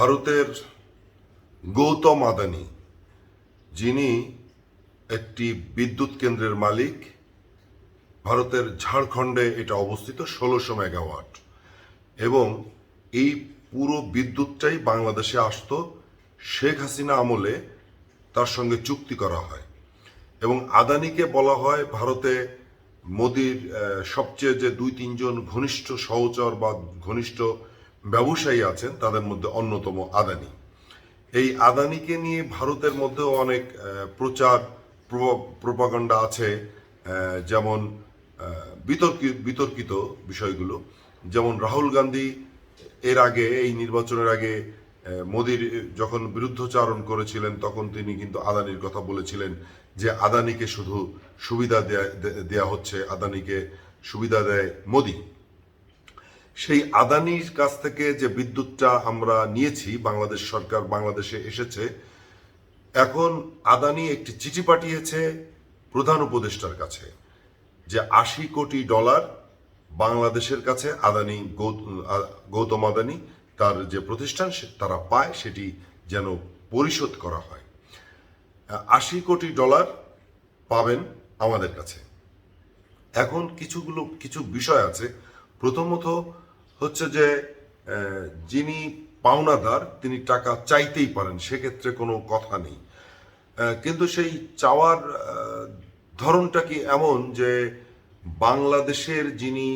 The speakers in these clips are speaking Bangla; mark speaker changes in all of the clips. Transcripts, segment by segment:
Speaker 1: ভারতের গৌতম আদানি, যিনি একটি বিদ্যুৎ কেন্দ্রের মালিক, ভারতের ঝাড়খণ্ডে এটা অবস্থিত ষোলোশো মেগাওয়াট। এবং এই পুরো বিদ্যুৎটাই বাংলাদেশে আসতো শেখ হাসিনা আমলে তার সঙ্গে চুক্তি করা হয়। এবং আদানিকে বলা হয় ভারতে মোদির সবচেয়ে যে দুই তিনজন ঘনিষ্ঠ সহচর বা ঘনিষ্ঠ ব্যবসায়ী আছেন, তাদের মধ্যে অন্যতম আদানি। এই আদানিকে নিয়ে ভারতের মধ্যেও অনেক প্রচার প্রপাগান্ডা আছে যেমন বিতর্কিত বিতর্কিত বিষয়গুলো। যেমন রাহুল গান্ধী এর আগে, এই নির্বাচনের আগে মোদির যখন বিরুদ্ধচারণ করেছিলেন, তখন তিনি কিন্তু আদানির কথা বলেছিলেন যে আদানিকে শুধু সুবিধা দেয়া দেয়া হচ্ছে, আদানিকে সুবিধা দেয় মোদি। সেই আদানির কাছ থেকে যে বিদ্যুৎটা আমরা নিয়েছি, বাংলাদেশ সরকার বাংলাদেশে এসেছে, এখন আদানি একটি চিঠি পাঠিয়েছে প্রধান উপদেষ্টার কাছে যে আশি কোটি ডলার বাংলাদেশের কাছে আদানি গৌতম আদানি তার যে প্রতিষ্ঠান তারা পায়, সেটি যেন পরিশোধ করা হয়। আশি কোটি ডলার পাবেন আমাদের কাছে। এখন কিছুগুলো কিছু বিষয় আছে। প্রথমত হচ্ছে যে যিনি পাওনাদার, তিনি টাকা চাইতেই পারেন, সেক্ষেত্রে কোনো কথা নেই। কিন্তু সেই চাওয়ার ধরনটা কি এমন যে, বাংলাদেশের যিনি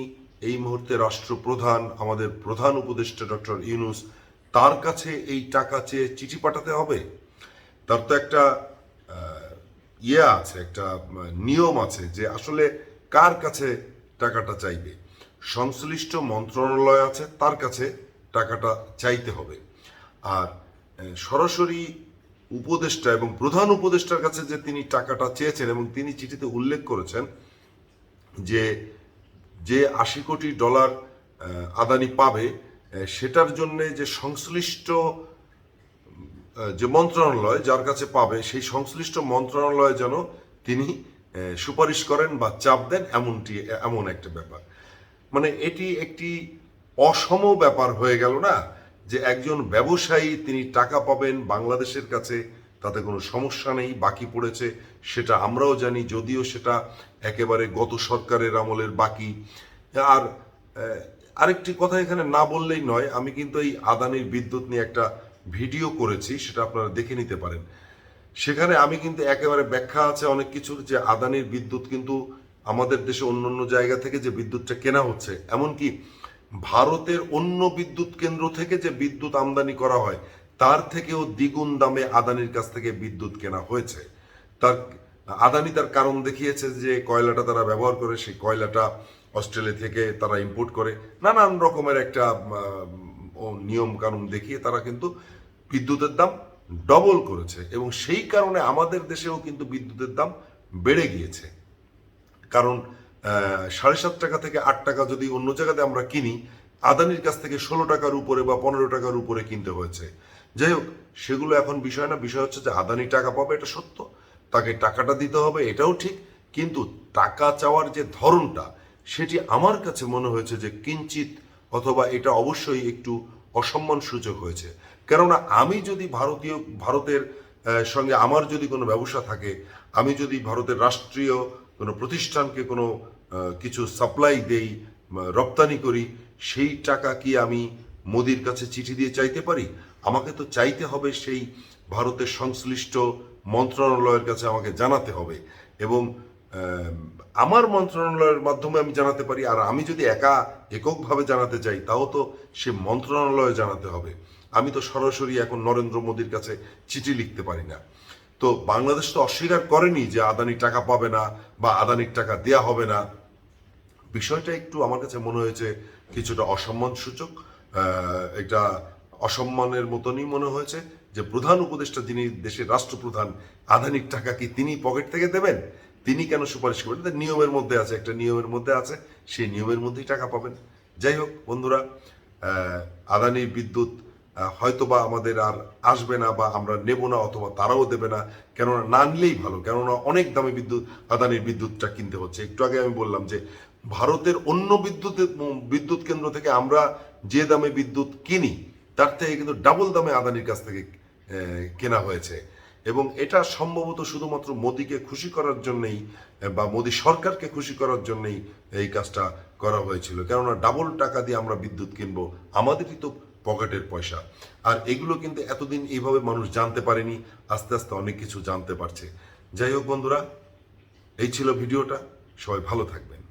Speaker 1: এই মুহূর্তে রাষ্ট্রপ্রধান, আমাদের প্রধান উপদেষ্টা ডক্টর ইউনুস, তার কাছে এই টাকা চেয়ে চিঠি পাঠাতে হবে? তার তো একটা ইয়ে আছে, একটা নিয়ম আছে যে আসলে কার কাছে টাকাটা চাইবে? সংশ্লিষ্ট মন্ত্রণালয় আছে, তার কাছে টাকাটা চাইতে হবে। আর সরাসরি উপদেষ্টা এবং প্রধান উপদেষ্টার কাছে যে তিনি টাকাটা চেয়েছেন এবং তিনি চিঠিতে উল্লেখ করেছেন যে যে আশি কোটি ডলার আদানি পাবে সেটার জন্য যে সংশ্লিষ্ট যে মন্ত্রণালয় যার কাছে পাবে, সেই সংশ্লিষ্ট মন্ত্রণালয় যেন তিনি সুপারিশ করেন বা চাপ দেন, এমনটি এমন একটা ব্যাপার। মানে এটি একটি অসম ব্যাপার হয়ে গেল না যে একজন ব্যবসায়ী তিনি টাকা পাবেন বাংলাদেশের কাছে, তাতে কোনো সমস্যা নেই, বাকি পড়েছে, সেটা আমরাও জানি, যদিও সেটা একেবারে গত সরকারের আমলের বাকি। আর আরেকটি কথা এখানে না বললেই নয়, আমি কিন্তু এই আদানির বিদ্যুৎ নিয়ে একটা ভিডিও করেছি, সেটা আপনারা দেখে নিতে পারেন। সেখানে আমি কিন্তু একেবারে ব্যাখ্যা আছে অনেক কিছুর যে আদানির বিদ্যুৎ কিন্তু আমাদের দেশে অন্য অন্য জায়গা থেকে যে বিদ্যুৎটা কেনা হচ্ছে, এমনকি ভারতের অন্য বিদ্যুৎ কেন্দ্র থেকে যে বিদ্যুৎ আমদানি করা হয়, তার থেকেও দ্বিগুণ দামে আদানির কাছ থেকে বিদ্যুৎ কেনা হয়েছে। তার, আদানি তার কারণ দেখিয়েছে যে কয়লাটা তারা ব্যবহার করে, সেই কয়লাটা অস্ট্রেলিয়া থেকে তারা ইম্পোর্ট করে। নানান রকমের একটা নিয়ম কানুন দেখিয়ে তারা কিন্তু বিদ্যুতের দাম ডবল করেছে এবং সেই কারণে আমাদের দেশেও কিন্তু বিদ্যুতের দাম বেড়ে গিয়েছে। কারণ সাড়ে সাত টাকা থেকে আট টাকা যদি অন্য জায়গাতে আমরা কিনি, আদানির কাছ থেকে ষোলো টাকার উপরে বা পনেরো টাকার উপরে কিনতে হয়েছে। যাই হোক, সেগুলো এখন বিষয় না, বিষয় হচ্ছে যে আদানি টাকা পাবে, এটা সত্য। তাকে টাকাটা দিতে হবে, এটাও ঠিক। কিন্তু টাকা চাওয়ার যে ধরনটা, সেটি আমার কাছে মনে হয়েছে যে কিঞ্চিত অথবা এটা অবশ্যই একটু অসম্মান সূচক হয়েছে। কেননা আমি যদি ভারতীয়, ভারতের সঙ্গে আমার যদি কোনো ব্যবসা থাকে, আমি যদি ভারতের রাষ্ট্রীয় কোনো প্রতিষ্ঠানকে কোনো কিছু সাপ্লাই দেই রপ্তানি করি, সেই টাকা কি আমি মোদির কাছে চিঠি দিয়ে চাইতে পারি? আমাকে তো চাইতে হবে সেই ভারতের সংশ্লিষ্ট মন্ত্রণালয়ের কাছে আমাকে জানাতে হবে এবং আমার মন্ত্রণালয়ের মাধ্যমে আমি জানাতে পারি। আর আমি যদি একা এককভাবে জানাতে চাই, তাও তো সে মন্ত্রণালয়ে জানাতে হবে। আমি তো সরাসরি এখন নরেন্দ্র মোদীর কাছে চিঠি লিখতে পারি না। তো বাংলাদেশ তো অস্বীকার করেনি যে আদানির টাকা পাবে না বা আদানির টাকা দেয়া হবে না। বিষয়টা একটু আমার কাছে মনে হয়েছে কিছুটা অসম্মান সূচক এটা অসম্মানের মতনই মনে হয়েছে যে প্রধান উপদেষ্টা যিনি দেশের রাষ্ট্রপ্রধান, আদানির টাকা কি তিনি পকেট থেকে দেবেন? তিনি কেন সুপারিশ করবেন? নিয়মের মধ্যে আছে, একটা নিয়মের মধ্যে আছে, সেই নিয়মের মধ্যেই টাকা পাবেন। যাই হোক, বন্ধুরা আদানি বিদ্যুৎ হয়তোবা আমাদের আর আসবে না বা আমরা নেব না অথবা তারাও দেবে না। কেননা না নিলেই ভালো। কেননা অনেক দামে বিদ্যুৎ, আদানির বিদ্যুৎটা কিনতে হচ্ছে। একটু আগে আমি বললাম যে, ভারতের অন্য বিদ্যুৎ বিদ্যুৎ কেন্দ্র থেকে আমরা যে দামে বিদ্যুৎ কিনি, তার থেকে কিন্তু ডাবল দামে আদানির কাছ থেকে কেনা হয়েছে। এবং এটা সম্ভবত শুধুমাত্র মোদিকে খুশি করার জন্যই বা মোদি সরকারকে খুশি করার জন্যই এই কাজটা করা হয়েছিল। কেননা ডাবল টাকা দিয়ে আমরা বিদ্যুৎ কিনবো, আমাদেরই তো পকেটের পয়সা। আর এগুলো কিন্তু এতদিন এইভাবে মানুষ জানতে পারেনি, আস্তে আস্তে অনেক কিছু জানতে পারছে। যাই হোক বন্ধুরা, এই ছিল ভিডিওটা। সবাই ভালো থাকবেন।